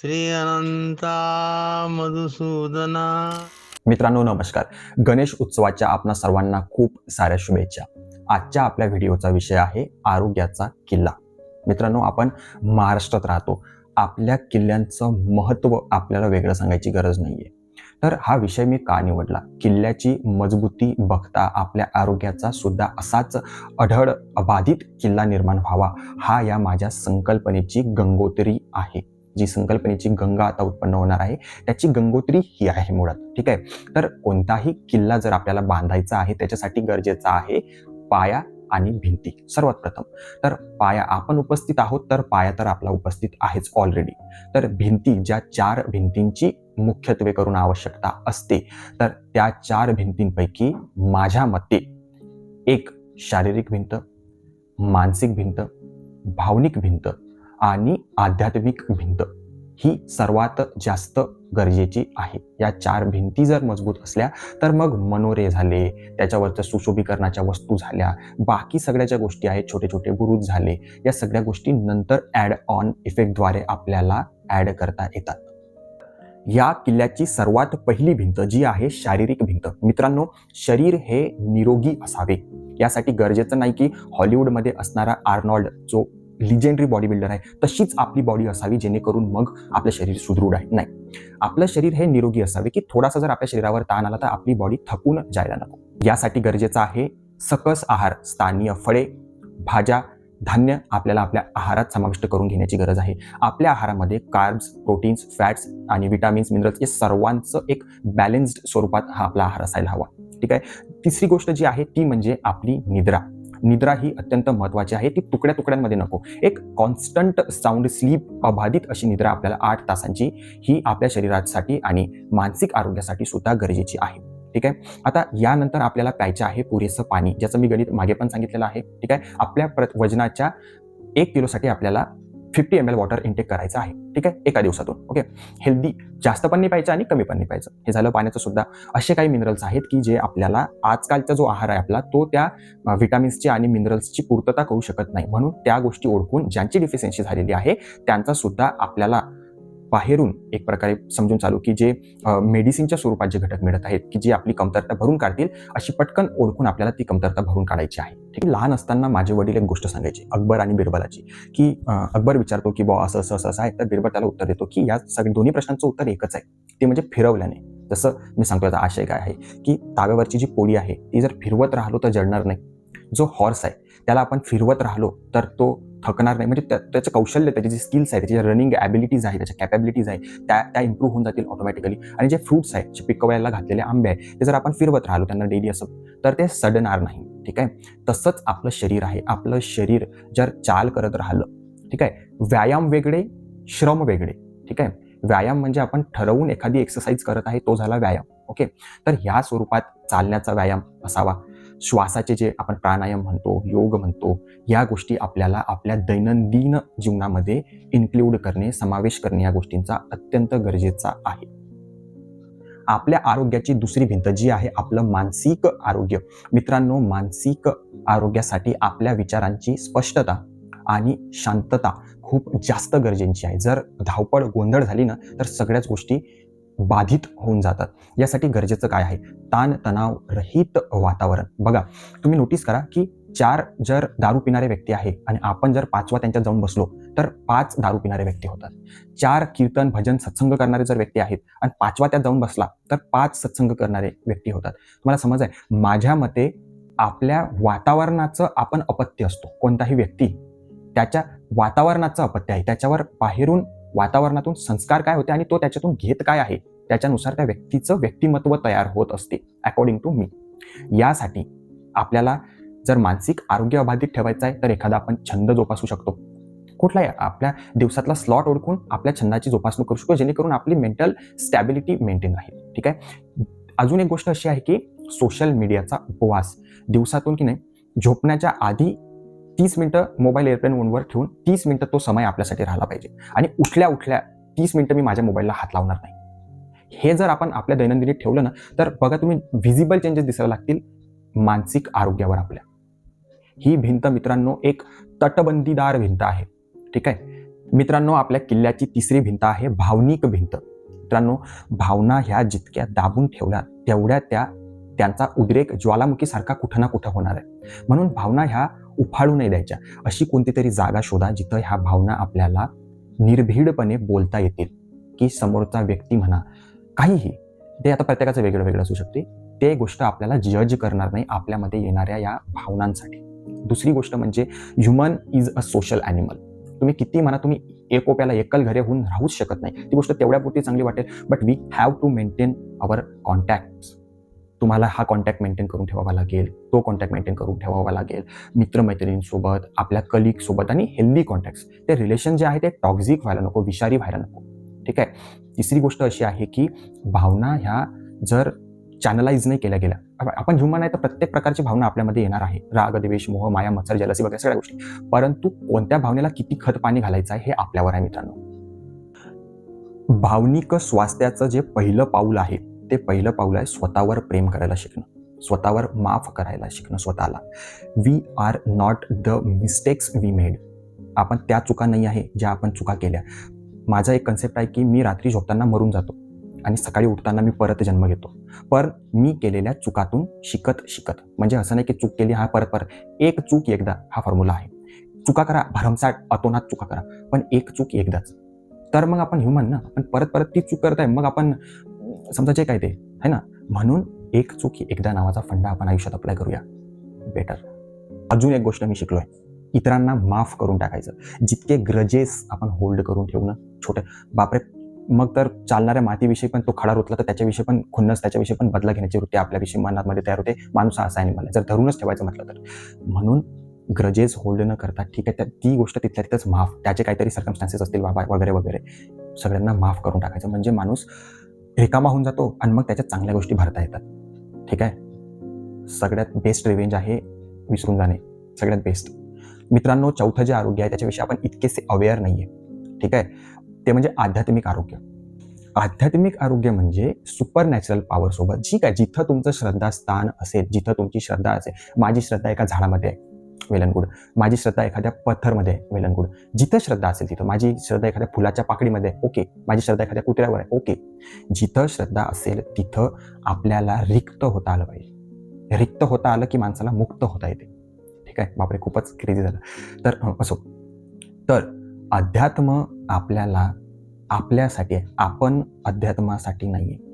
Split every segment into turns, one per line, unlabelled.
श्री अनंता मधुसूदना.
मित्रांनो नमस्कार. गणेश उत्सवाच्या आपणा सर्वांना खूप साऱ्या शुभेच्छा. आजच्या आपल्या व्हिडिओचा विषय आहे आरोग्याचा किल्ला. मित्रांनो आपण महाराष्ट्रात राहतो. आपल्या किल्ल्यांचं महत्त्व आपल्याला वेगळं सांगायची गरज नाही आहे तर हा विषय मी का निवडला? किल्ल्याची मजबूती बघता आपल्या आरोग्याचा सुद्धा असाच अढळ अबाधित किल्ला निर्माण व्हावा हा या माझ्या संकल्पनेची गंगोत्री आहे. जी संकल्पनेची गंगा आता उत्पन्न होणार आहे त्याची गंगोत्री ही आहे मुळात. ठीक आहे? तर कोणताही किल्ला जर आपल्याला बांधायचा आहे त्याच्यासाठी गरजेचा आहे पाया आणि भिंती. सर्वात प्रथम. तर पाया आपण उपस्थित आहोत तर पाया तर आपला उपस्थित आहेच ऑलरेडी तर भिंती ज्या चार भिंतींची मुख्यत्वे करून आवश्यकता असते तर त्या चार भिंतींपैकी माझ्या मते एक शारीरिक भिंत मानसिक भिंत भावनिक भिंत आणि आध्यात्मिक भिंत ही सर्वात जास्त गरजेची आहे. या चार भिंती जर मजबूत असल्या तर मग मनोरे झाले त्याच्यावरच्या सुशोभीकरणाच्या वस्तू झाल्या बाकी सगळ्या ज्या गोष्टी आहेत छोटे छोटे बुरुज झाले या सगळ्या गोष्टी नंतर ॲड ऑन इफेक्टद्वारे आपल्याला ॲड करता येतात. या किल्ल्याची सर्वात पहिली भिंत जी आहे शारीरिक भिंत. मित्रांनो शरीर हे निरोगी असावे. यासाठी गरजेचं नाही की हॉलिवूडमध्ये असणारा आर्नॉल्ड जो लिजेंडरी बॉडी बिल्डर आहे तशीच आपली बॉडी असावी जेणेकरून मग आपलं शरीर सुदृढ आहे. नाही. आपलं शरीर हे निरोगी असावे की थोडासा जर आपल्या शरीरावर ताण आला तर आपली बॉडी थकून जायला नको. यासाठी गरजेचं आहे सकस आहार स्थानीय फळे भाज्या धान्य आपल्याला आपल्या आहारात समाविष्ट करून घेण्याची गरज आहे. आपल्या आहारामध्ये कार्ब्स प्रोटीन्स फॅट्स आणि विटामिन्स मिनरल्स या सर्वांचं एक बॅलेन्स्ड स्वरूपात हा आपला आहार असायला हवा. ठीक आहे? तिसरी गोष्ट जी आहे ती म्हणजे आपली निद्रा. निद्रा ही अत्यंत महत्वाची आहे. ती तुकड्या तुकड्यांमध्ये नको. एक कॉन्स्टंट साऊंड स्लीप अबाधित अशी निद्रा आपल्याला आठ तासांची ही आपल्या शरीरासाठी आणि मानसिक आरोग्यासाठी सुद्धा गरजेची आहे. ठीक आहे? आता यानंतर आपल्याला प्यायचं आहे पुरेसं पाणी. ज्याचं मी गणित मागे पण सांगितलेलं आहे. ठीक आहे? आपल्या प्र वजनाच्या एक किलोसाठी आपल्याला fifty M L water intake करायचं आहे. ठीक आहे? एका दिवसातून. ओके हेल्दी जास्त पण नाही पाहिजे आणि कमी पण नाही पाहिजे. हे झालं पाण्याचं सुद्धा असे काही मिनरल्स आहेत की जे आपल्याला आजकालचा जो आहार आहे आपला तो त्या विटामिन्सची आणि मिनरल्सची पूर्तता करू शकत नाही. म्हणून त्या गोष्टी ओळखून ज्यांची डिफिशियन्सी झालेली आहे त्यांचा सुद्धा आपल्याला बाहेरून एक प्रकारे समजून चालू की जे मेडिसिनच्या स्वरूपात जे घटक मिळत आहेत की जी आपली कमतरता भरून काढतील अशी पटकन ओळखून आपल्याला ती कमतरता भरून काढायची आहे. ठीक आहे लहान असताना माझे वडील एक गोष्ट सांगायची अकबर आणि बिरबलाची की अकबर विचारतो की बॉ असं असं असं असं आहे. तर बिरबल त्याला उत्तर देतो की या सगळ्या दोन्ही प्रश्नांचं उत्तर एकच आहे. ते म्हणजे फिरवल्याने. जसं मी सांगतो याचा आशय काय आहे की ताव्यावरची जी पोळी आहे ती जर फिरवत राहिलो तर जळणार नाही. जो हॉर्स आहे त्याला आपण फिरवत राहिलो तर तो थकणार नाही. म्हणजे त्या- त्याचं कौशल्य त्याची जी स्किल्स आहे त्याची रनिंग ॲबिलिटीज आहे त्याच्या कॅपॅबिलिटीज आहे त्या त्या इम्प्रूव्ह होऊन जातील ऑटोमॅटिकली आणि जे फ्रुट्स आहेत जे पिकवायला घातलेले आंबे आहे ते जर आपण फिरवत राहिलो त्यांना डेली असं तर ते सडणार नाही. ठीक आहे? तसंच आपलं शरीर आहे. आपलं शरीर जर चाल करत राहिलं ठीक आहे? व्यायाम वेगळे श्रम वेगळे ठीक आहे? व्यायाम म्हणजे आपण ठरवून एखादी एक्सरसाइज करत आहे तो झाला व्यायाम. ओके? तर ह्या स्वरूपात चालण्याचा व्यायाम असावा. श्वासाचे जे आपण प्राणायाम म्हणतो योग म्हणतो या गोष्टी आपल्याला आपल्या दैनंदिन जीवनामध्ये इन्क्लूड करणे समावेश करणे या गोष्टींचा अत्यंत गरजेचा आहे. आपल्या आरोग्याची दुसरी भिंत जी आहे आपलं मानसिक आरोग्य. मित्रांनो मानसिक आरोग्यासाठी आपल्या विचारांची स्पष्टता आणि शांतता खूप जास्त गरजेची आहे. जर धावपळ गोंधळ झाली ना तर सगळ्याच गोष्टी बाधित होऊन जातात. यासाठी गरजेचं काय आहे? ताण तणाव रहित वातावरण. बघा तुम्ही नोटीस करा की चार जर दारू पिणारे व्यक्ती आहे आणि आपण जर पाचवा त्यांच्यात जाऊन बसलो तर पाच दारू पिणारे व्यक्ती होतात. चार कीर्तन भजन सत्संग करणारे जर व्यक्ती आहेत आणि पाचवा त्यात जाऊन बसला तर पाच सत्संग करणारे व्यक्ती होतात. तुम्हाला समज आहे माझ्या मते आपल्या वातावरणाचं आपण अपत्य असतो. कोणताही व्यक्ती त्याच्या वातावरणाचं अपत्य आहे. त्याच्यावर बाहेरून वातावरणातून संस्कार काय होते आणि तो त्याच्यातून घेत काय आहे? त्याच्यानुसार त्या व्यक्तीचं व्यक्तिमत्व तयार होत असते अकॉर्डिंग टू मी यासाठी आपल्याला जर मानसिक आरोग्य अबाधित ठेवायचं आहे तर एखादा आपण छंद जोपासू शकतो. कुठलाही आपल्या दिवसातला स्लॉट ओळखून आपल्या छंदाची जोपासणूक करू शकतो जेणेकरून आपली मेंटल स्टॅबिलिटी मेंटेन राहील. ठीक आहे? अजून एक गोष्ट अशी आहे की सोशल मीडियाचा उपवास. दिवसातून की नाही झोपण्याच्या आधी तीस मिनटं मोबाईल एअरप्लेन मोडवर ठेवून तीस मिनटं तो समय आपल्यासाठी राहिला पाहिजे. आणि उठल्या उठल्या तीस मिनटं मी माझ्या मोबाईलला हात लावणार नाही. हे जर आपण आपल्या दैनंदिनीत ठेवलं ना तर बघा तुम्ही व्हिजिबल चेंजेस दिसायला लागतील मानसिक आरोग्यावर आपल्या. ही भिंत मित्रांनो एक तटबंदीदार भिंत आहे. ठीक आहे? मित्रांनो आपल्या किल्ल्याची तिसरी भिंत आहे भावनिक भिंत. मित्रांनो भावना ह्या जितक्या दाबून ठेवल्या तेवढ्या त्या त्यांचा उद्रेक ज्वालामुखीसारखा कुठं ना कुठं होणार आहे. म्हणून भावना ह्या उफाळू नाही द्यायच्या. अशी कोणती तरी जागा शोधा जिथं ह्या भावना आपल्याला निर्भीडपणे बोलता येतील. की समोरचा व्यक्ती म्हणा काहीही. ते आता प्रत्येकाचं वेगळं वेगळं असू शकते. ते गोष्ट आपल्याला जज करणार नाही आपल्यामध्ये येणाऱ्या या भावनांसाठी. दुसरी गोष्ट म्हणजे human is a social animal तुम्ही किती म्हणा तुम्ही एकोप्याला एकल घरे होऊन राहूच शकत नाही. ती गोष्ट तेवढ्यापुरती चांगली वाटेल but we have to maintain our contact तुम्हाला हा कॉन्टॅक्ट मेंटेन करून ठेवावा लागेल तो कॉन्टॅक्ट मेंटेन करून ठेवावा लागेल. मित्रमैत्रिणींसोबत आपल्या कलिगसोबत आणि हेल्दी कॉन्टॅक्ट्स ते रिलेशन जे आहे ते टॉक्झिक व्हायला नको विषारी व्हायला नको. ठीक आहे? तिसरी गोष्ट अशी आहे की भावना ह्या जर चॅनलाइज नाही केल्या गेल्या आपण ह्युमन आहे तर प्रत्येक प्रकारची भावना आपल्यामध्ये येणार आहे. राग द्वेष मोह माया मत्सर जलसी वगैरे सगळ्या गोष्टी. परंतु कोणत्या भावनेला किती खत पाणी घालायचं आहे हे आपल्यावर आहे मित्रांनो. भावनिक स्वास्थ्याचं जे पहिलं पाऊल आहे ते पहिलं पाऊल आहे स्वतःवर प्रेम करायला शिकणं. स्वतःवर माफ करायला शिकणं स्वतःला. We are not the mistakes we made आपण त्या चुका नाही आहे ज्या आपण चुका केल्या. माझा एक कन्सेप्ट आहे की मी रात्री झोपताना मरून जातो आणि सकाळी उठताना मी परत जन्म घेतो. पण मी केलेल्या चुकातून शिकत शिकत म्हणजे असं नाही की चूक केली हा परत परत एक चूक एकदा हा फॉर्म्युला आहे. चुका करा भरमसाठ अतोनात चुका करा पण एक चूक एकदाच. तर मग आपण ह्युमन ना आपण परत परत ती चूक करत आहे मग आपण समजा जे काय ते है ना? म्हणून एक चूक एकदा नावाचा फंडा आपण आयुष्यात अप्लाय करूया. बेटर अजून एक गोष्ट मी शिकलोय. इतरांना माफ करून टाकायचं. जितके ग्रजेस आपण होल्ड करून ठेवणं छोटे. बापरे मग तर चालणाऱ्या मातीविषयी पण तो खडा रुतला तर त्याच्याविषयी पण खुन्नस त्याच्याविषयी पण बदला घेण्याची वृत्ती आपल्याविषयी मनामध्ये तयार होते. माणूस हा असा आहे मला जर धरूनच ठेवायचं म्हटलं तर. म्हणून ग्रजेस होल्ड न करता ठीक आहे त्या ती गोष्ट तिथल्या तिथंच माफ त्याचे काहीतरी सर्कमस्टान्सेस असतील बाबा वगैरे वगैरे. सगळ्यांना माफ करून टाकायचं. म्हणजे माणूस रिकामा होऊन जातो आणि मग त्याच्यात चांगल्या गोष्टी भरता येतात. ठीक आहे? सगळ्यात बेस्ट रिवेंज आहे विसरून जाणे. सगळ्यात बेस्ट मित्रांनो चौथं जे आरोग्य आहे त्याच्याविषयी आपण इतकेसे अवेअर नाही आहे ठीक आहे? ते म्हणजे आध्यात्मिक आरोग्य. आध्यात्मिक आरोग्य म्हणजे सुपर नॅचरल पॉवरसोबत जी काय जिथं तुमचं श्रद्धास्थान असेल जिथं तुमची श्रद्धा असेल माझी श्रद्धा एका झाडामध्ये आहे. वेलनगुड माझी श्रद्धा एखाद्या पत्थरमध्ये आहे जिथं श्रद्धा असेल तिथं. माझी श्रद्धा एखाद्या फुलाच्या पाकडीमध्ये आहे ओके. माझी श्रद्धा एखाद्या कुत्र्यावर आहे ओके. जिथं श्रद्धा असेल तिथं आपल्याला रिक्त होता आलं पाहिजे. रिक्त होता आलं की माणसाला मुक्त होता येते. ठीक आहे? बापरे खूपच क्रेझी झालं. तर असो. तर अध्यात्म आपल्याला आपल्यासाठी आहे. आपण अध्यात्मासाठी नाही आहे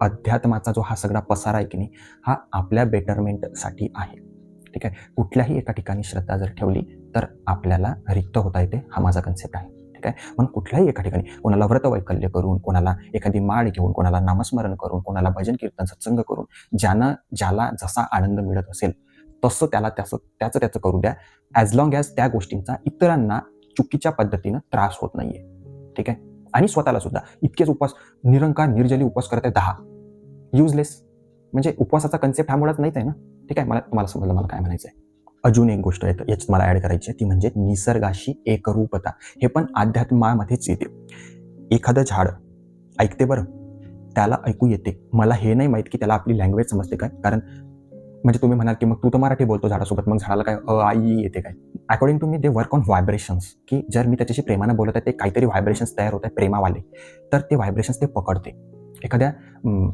अध्यात्माचा जो हा सगळा पसारा आहे की नाही हा आपल्या बेटरमेंटसाठी आहे. ठीक आहे? कुठल्याही एका ठिकाणी श्रद्धा जर ठेवली तर आपल्याला रिक्त होता येते. हा माझा कन्सेप्ट आहे. ठीक आहे? म्हणून कुठल्याही एका ठिकाणी कोणाला व्रतवैकल्य करून कोणाला एखादी माळ घेऊन कोणाला नामस्मरण करून कोणाला भजन कीर्तन सत्संग करून ज्यानं ज्याला जसा आनंद मिळत असेल तसं त्याला त्याचं त्याचं त्याचं करू द्या. ॲज लॉंग ॲज त्या गोष्टींचा इतरांना चुकीच्या पद्धतीनं त्रास होत नाहीये. ठीक आहे? आणि स्वतःला सुद्धा. इतकेच उपवास निरंकार निर्जली उपवास करत आहे दहा. युजलेस म्हणजे उपवासाचा कन्सेप्ट हा मुळात नाहीच आहे ना? ठीक आहे मला तुम्हाला समजलं मला काय म्हणायचं आहे अजून एक गोष्ट आहे याच्यात मला ऍड करायची आहे ती म्हणजे निसर्गाशी एकरूपता. हे पण अध्यात्मामध्येच येते. एखादं झाड ऐकते बरं. त्याला ऐकू येते. मला हे नाही माहीत की त्याला आपली लँग्वेज समजते काय? कारण म्हणजे तुम्ही म्हणाल की मग तू तर मराठी बोलतो झाडासोबत मग झाडाला काय अ आई येते काय? According to me they work on vibrations की जर मी त्याच्याशी प्रेमानं बोलत आहे ते काहीतरी व्हायब्रेशन्स तयार होत आहे प्रेमावाले. तर ते व्हायब्रेशन्स ते पकडते. एखाद्या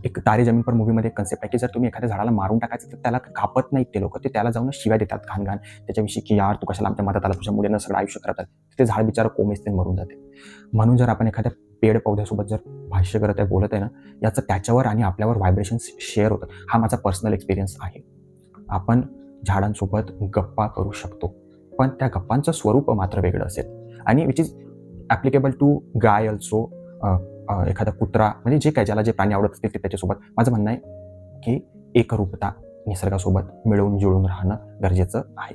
एक तारे जमीन पर मूवीमध्ये एक कन्सेप्ट आहे की जर तुम्ही एखाद्या झाडाला मारून टाकायचं तर त्याला कापत नाहीत ते लोक. ते त्याला जाऊन शिव्या देतात घाण घाण त्याच्याविषयी की यार तू कशाला आमच्या मदत आला तुझ्या मुलीनं सगळं आयुष्य करतात. ते झाड बिचारा कोमेसते मरून जाते. म्हणून जर आपण एखाद्या पेड पौध्यासोबत जर भाष्य करत आहे बोलत आहे ना याचं त्याच्यावर आणि आपल्यावर व्हायब्रेशन्स शेअर होतात. हा माझा पर्सनल एक्सपिरियन्स आहे. आपण झाडांसोबत गप्पा करू शकतो. पण त्या गप्पांचं स्वरूप मात्र वेगळं असेल. आणि विच इज ॲप्लिकेबल टू गाय अल्सो एखादा कुत्रा म्हणजे जे काय ज्याला जे प्राणी आवडत असतील ते त्याच्यासोबत. माझं म्हणणं आहे की एकरूपता निसर्गासोबत मिळून जुळून राहणं गरजेचं आहे.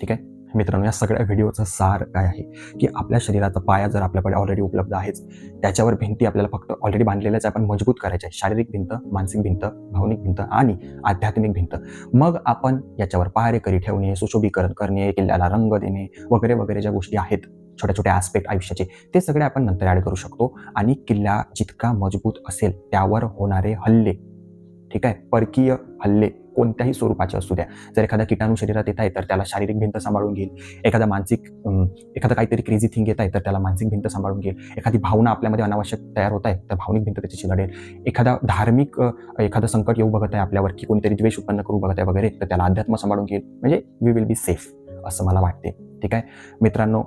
ठीक आहे? मित्रांनो या सगळ्या व्हिडिओचा सार काय आहे? की आपल्या शरीराचा पाया जर आपल्याकडे ऑलरेडी उपलब्ध आहेच त्याच्यावर भिंती आपल्याला फक्त ऑलरेडी बांधलेल्याच आपण मजबूत करायच्या आहे शारीरिक भिंत मानसिक भिंत भावनिक भिंत आणि आध्यात्मिक भिंत. मग आपण याच्यावर पायरेकरी ठेवणे सुशोभीकरण करणे किल्ल्याला रंग देणे वगैरे वगैरे ज्या गोष्टी आहेत छोट्या छोट्या आस्पेक्ट आयुष्याचे ते सगळे आपण नंतर ॲड करू शकतो. आणि किल्ला जितका मजबूत असेल त्यावर होणारे हल्ले ठीक आहे? परकीय हल्ले कोणत्याही स्वरूपाचे असू द्या. जर एखादा किटाणू शरीरात येत आहे तर त्याला शारीरिक भिंत सांभाळून घेईल. एखादा मानसिक एखादा काहीतरी क्रेझी थिंग येत आहे तर त्याला मानसिक भिंत सांभाळून घेईल. एखादी भावना आपल्यामध्ये अनावश्यक तयार होत आहे तर भावनिक भिंत त्याची लढेल. एखादा धार्मिक एखादं संकट येऊ बघत आहे आपल्यावर की कोणीतरी द्वेष उत्पन्न करू बघत आहे वगैरे तर त्याला अध्यात्म सांभाळून घेईल. म्हणजे वी विल बी सेफ असं मला वाटते. ठीक आहे? मित्रांनो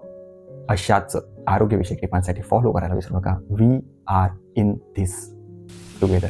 अशाच आरोग्यविषयक टिपांसाठी फॉलो करायला विसरू नका. We are in this together